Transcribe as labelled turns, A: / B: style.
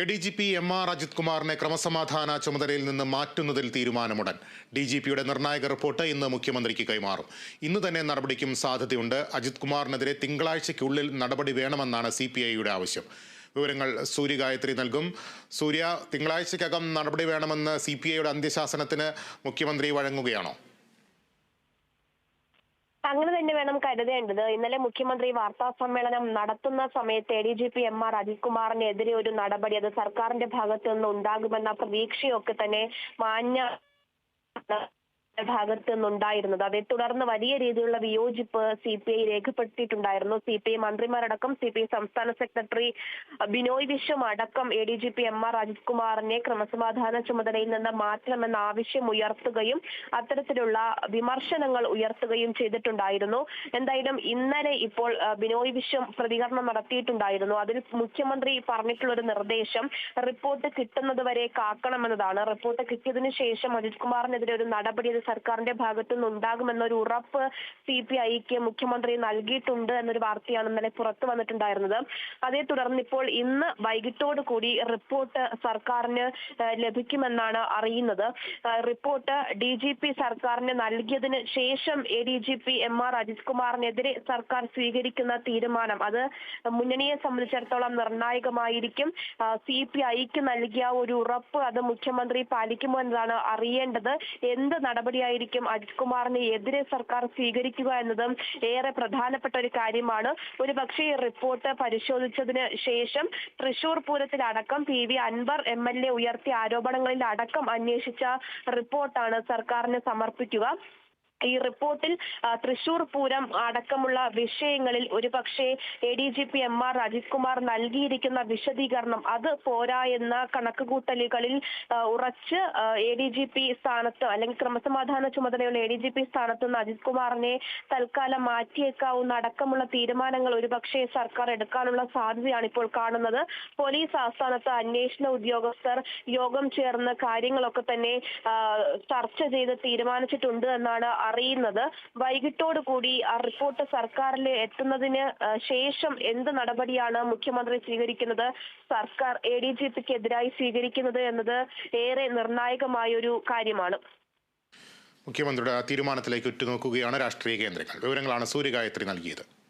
A: A D G P M R Ajith കുമാറിനെ ക്രമസമാധാന ചുമതലയിൽ നിന്ന് മാറ്റുന്നതിൽ തീരുമാനമുടൻ. ഡി ജി പിയുടെ നിർണായക റിപ്പോർട്ട് ഇന്ന് മുഖ്യമന്ത്രിക്ക് കൈമാറും. ഇന്ന് തന്നെ നടപടിക്കും സാധ്യതയുണ്ട്. അജിത് കുമാറിനെതിരെ തിങ്കളാഴ്ചയ്ക്കുള്ളിൽ നടപടി വേണമെന്നാണ് സി പി ഐയുടെ ആവശ്യം. വിവരങ്ങൾ സൂര്യ ഗായത്രി നൽകും. സൂര്യ തിങ്കളാഴ്ചയ്ക്കകം നടപടി വേണമെന്ന് സി പി ഐയുടെ അന്ത്യശാസനത്തിന് മുഖ്യമന്ത്രി വഴങ്ങുകയാണോ?
B: അങ്ങനെ തന്നെ വേണം കരുതേണ്ടത്. ഇന്നലെ മുഖ്യമന്ത്രി വാർത്താ സമ്മേളനം നടത്തുന്ന സമയത്ത് A D G P M R അജിത്കുമാറിനെതിരെ ഒരു നടപടി അത് സർക്കാരിന്റെ ഭാഗത്തു നിന്ന് ഉണ്ടാകുമെന്ന പ്രതീക്ഷയൊക്കെ തന്നെ മാന്യ ഭാഗത്ത് നിന്നുണ്ടായിരുന്നത് അതേ തുടർന്ന് വലിയ രീതിയിലുള്ള വിയോജിപ്പ് സി പി ഐ രേഖപ്പെടുത്തിയിട്ടുണ്ടായിരുന്നു. സി പി ഐ മന്ത്രിമാരടക്കം സി പി ഐ സംസ്ഥാന സെക്രട്ടറി ബിനോയ് വിശ്വം അടക്കം A D G P M R Ajith കുമാറിനെ ക്രമസമാധാന ചുമതലയിൽ നിന്ന് മാറ്റണമെന്ന ആവശ്യം ഉയർത്തുകയും അത്തരത്തിലുള്ള വിമർശനങ്ങൾ ഉയർത്തുകയും ചെയ്തിട്ടുണ്ടായിരുന്നു. എന്തായാലും ഇന്നലെ ഇപ്പോൾ ബിനോയ് വിശ്വം പ്രതികരണം നടത്തിയിട്ടുണ്ടായിരുന്നു. അതിൽ മുഖ്യമന്ത്രി പറഞ്ഞിട്ടുള്ള ഒരു നിർദ്ദേശം റിപ്പോർട്ട് കിട്ടുന്നത് വരെ കാക്കണമെന്നതാണ്. റിപ്പോർട്ട് കിട്ടിയതിനു ശേഷം അജിത് കുമാറിനെതിരെ ഒരു നടപടി സർക്കാരിന്റെ ഭാഗത്തു ഉണ്ടാകുമെന്നൊരു ഉറപ്പ് സി പി ഐക്ക് മുഖ്യമന്ത്രി നൽകിയിട്ടുണ്ട് എന്നൊരു വാർത്തയാണ് ഇന്നലെ പുറത്തു വന്നിട്ടുണ്ടായിരുന്നത്. അതേ തുടർന്ന് ഇപ്പോൾ ഇന്ന് വൈകിട്ടോട് കൂടി റിപ്പോർട്ട് സർക്കാരിന് ലഭിക്കുമെന്നാണ് അറിയുന്നത്. റിപ്പോർട്ട് ഡി ജി പി സർക്കാരിന് നൽകിയതിന് ശേഷം A D G P M R Ajith കുമാറിനെതിരെ സർക്കാർ സ്വീകരിക്കുന്ന തീരുമാനം. അത് മുന്നണിയെ സംബന്ധിച്ചിടത്തോളം നിർണായകമായിരിക്കും. സി പി ഐക്ക് നൽകിയ ഒരു ഉറപ്പ് അത് മുഖ്യമന്ത്രി പാലിക്കുമോ എന്നതാണ് അറിയേണ്ടത്. എന്ത് നടപടിയായിരിക്കും അജിത് കുമാറിന് എതിരെ സർക്കാർ സ്വീകരിക്കുക എന്നതും ഏറെ പ്രധാനപ്പെട്ട ഒരു കാര്യമാണ് ഒരു പക്ഷേ ഈ റിപ്പോർട്ട് പരിശോധിച്ചതിന് ശേഷം Thrissur പൂരത്തിലടക്കം P V Anvar M L A ഉയർത്തിയ ആരോപണങ്ങളിൽ അടക്കം അന്വേഷിച്ച റിപ്പോർട്ടാണ് സർക്കാരിന് സമർപ്പിക്കുക ഈ റിപ്പോർട്ടിൽ തൃശൂർ പൂരം അടക്കമുള്ള വിഷയങ്ങളിൽ ഒരുപക്ഷെ A D G P M R Ajith Kumar നൽകിയിരിക്കുന്ന വിശദീകരണം അത് പോരാ എന്ന കണക്കുകൂട്ടലുകളിൽ ഉറച്ച് എ ഡി ജി പി സ്ഥാനത്ത് അല്ലെങ്കിൽ ക്രമസമാധാന ചുമതലയുള്ള എ ഡി ജി പി സ്ഥാനത്ത് നിന്ന് അജിത് കുമാറിനെ തൽക്കാലം മാറ്റിയേക്കാവുന്ന അടക്കമുള്ള തീരുമാനങ്ങൾ ഒരുപക്ഷെ സർക്കാർ എടുക്കാനുള്ള സാധ്യതയാണ് ഇപ്പോൾ കാണുന്നത്. പോലീസ് ആസ്ഥാനത്ത് അന്വേഷണ ഉദ്യോഗസ്ഥർ യോഗം ചേർന്ന് കാര്യങ്ങളൊക്കെ തന്നെ ചർച്ച ചെയ്ത് തീരുമാനിച്ചിട്ടുണ്ട് എന്നാണ് അറിയുന്നത്. വൈകിട്ടോട് കൂടി ആ റിപ്പോർട്ട് സർക്കാരിൽ എത്തുന്നതിന് ആ, ശേഷം എന്ത് നടപടിയാണ് മുഖ്യമന്ത്രി സ്വീകരിക്കുന്നത്? സർക്കാർ എ ഡി ജി പിക്കെതിരായി സ്വീകരിക്കുന്നത് എന്നത് ഏറെ നിർണായകമായൊരു കാര്യമാണ്.
A: മുഖ്യമന്ത്രിയുടെ തീരുമാനത്തിലേക്ക് ഉറ്റുനോക്കുകയാണ് രാഷ്ട്രീയ കേന്ദ്രങ്ങൾ. വിവരങ്ങളാണ് സൂര്യഗായത്രി നൽകിയത്.